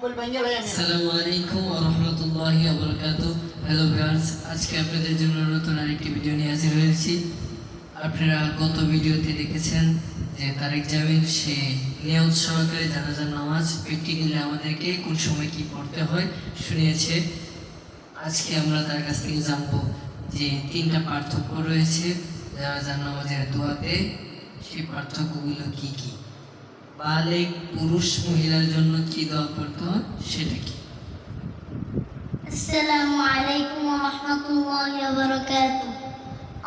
আসসালামু আলাইকুম ওয়া হ্যালো ভিউয়ার্স আজকে আপনাদের জন্য নতুন আরেকটি ভিডিও নিয়ে হাজির হয়েছি। আপনারা গত ভিডিওতে দেখেছেন যে তারেক জামিল, সে নিয়ত সহকারে জানাজার নামাজ প্র্যাকটিক্যালি আমাদেরকে কোন সময় কি পড়তে হয় শুনিয়েছে। আজকে আমরা তার কাছ থেকে জানব যে তিনটা পার্থক্য রয়েছে জানাজার নামাজের দোয়াতে। সেই পার্থক্যগুলো কি কি? বালেক পুরুষ মহিলার জন্য কি দোয়া করতে হয় সেটা কি السلام عليكم ورحمة الله وبركاته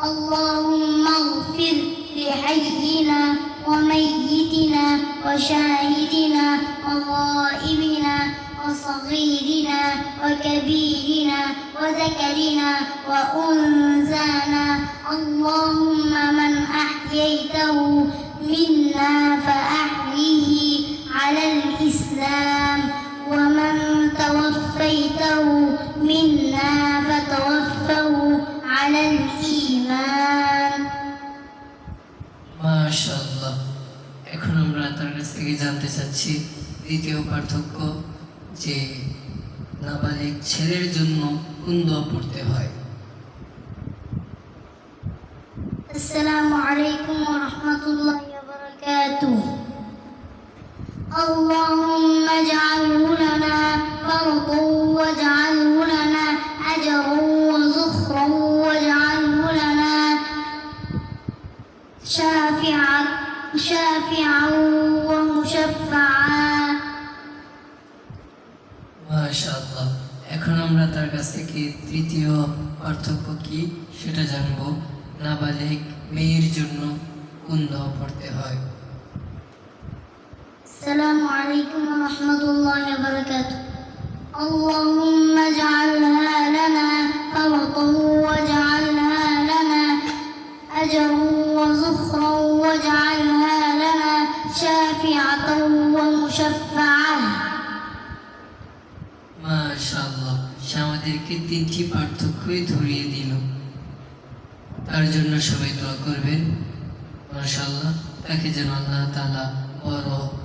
اللهم اغفر لحينا وميتنا وشاهدنا وغائبنا وصغيرنا وكبيرنا وذكرنا وأنثانا اللهم من أحييته منا توفيته منا فتوفه على الإيمان মাশাআল্লাহ এখন আমরা তার কাছ থেকে জানতে চাচ্ছি দ্বিতীয় পার্থক্য যে নাবালিক ছেলের জন্য কোন দোয়া পড়তে হয় السلام عليكم ورحمة الله وبركاته اللهم اجعله شافعا شافعا ومشفعا মাশাআল্লাহ এখন আমরা তার কাছ থেকে তৃতীয় পার্থক্য কি সেটা জানবো নাবালিক মেয়ের জন্য কোন দোয়া পড়তে হয় السلام عليكم ورحمة প্রাণ মাশাআল্লাহ। সে আমাদেরকে তিনটি পার্থক্যই ধরিয়ে দিল। তার জন্য সবাই দোয়া করবেন। মাশাআল্লাহ। তাকে যেন আল্লাহ তাআলা বড়